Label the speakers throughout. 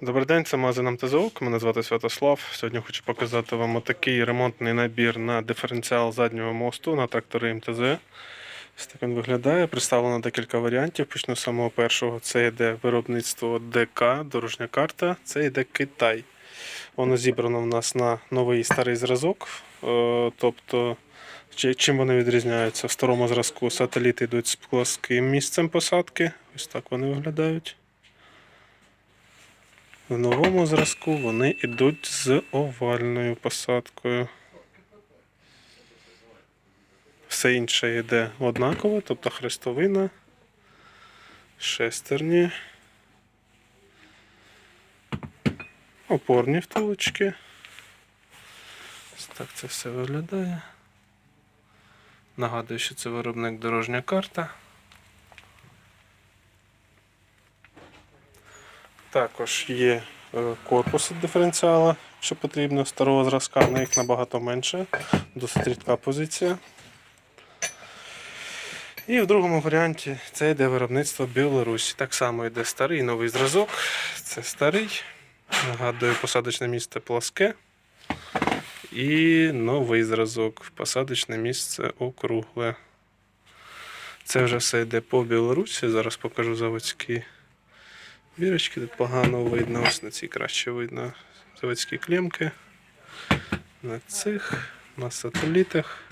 Speaker 1: Добрий день, це магазин МТЗОК. Мене звати Святослав. Сьогодні хочу показати вам отакий ремонтний набір на диференціал заднього мосту на трактори МТЗ. Ось так він виглядає. Представлено декілька варіантів. Почну з самого першого. Це йде виробництво ДК, дорожня карта. Це йде Китай. Воно зібрано в нас на новий старий зразок. Е, Тобто, чим вони відрізняються? В старому зразку сателіти йдуть з плоским місцем посадки. Ось так вони виглядають. В новому зразку вони йдуть з овальною посадкою. Все інше йде однаково, тобто хрестовина, шестерні, опорні втулочки. Так це все виглядає. Нагадую, що це виробник дорожня карта. Також є е, корпус диференціала, що потрібно старого зразка, але їх набагато менше. Досить рідка позиція. І в другому варіанті це йде виробництво Білорусі. Так само йде старий новий зразок. Це старий. Нагадую, посадочне місце пласке. І новий зразок. Посадочне місце округле. Це вже все йде по Білорусі. Зараз покажу заводські Бірочки тут погано видно, ось на цій краще видно заводські клемки. На цих, на сателітах.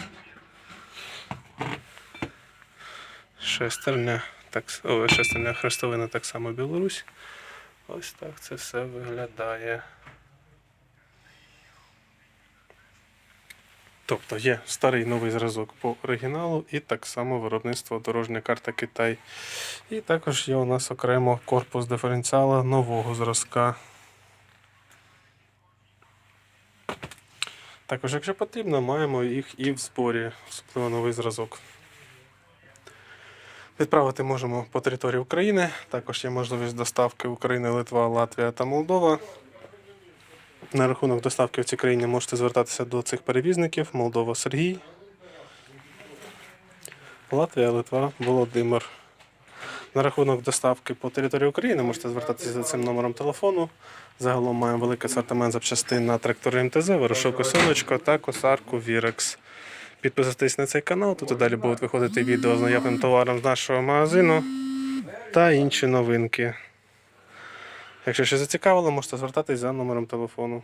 Speaker 1: Шестерня, так, о, шестерня хрестовина так само Білорусь. Ось так це все виглядає. Тобто є старий новий зразок по оригіналу і так само виробництво дорожня карта Китай. І також є у нас окремо корпус диференціала нового зразка. Також, якщо потрібно, маємо їх і в зборі, особливо новий зразок. Відправити можемо по території України. Також є можливість доставки України, Литва, Латвія та Молдова. На рахунок доставки в цій країні можете звертатися до цих перевізників: Молдова Сергій, Латвія, Литва, Володимир. На рахунок доставки по території України можете звертатися за цим номером телефону. Загалом маємо великий асортимент запчастин на трактори МТЗ, ворошилку сонечко та косарку Вірекс. Підписуйтесь на цей канал, тут і далі будуть виходити відео з наявним товаром з нашого магазину та інші новинки. Якщо ще зацікавило, можете звертатись за номером телефону.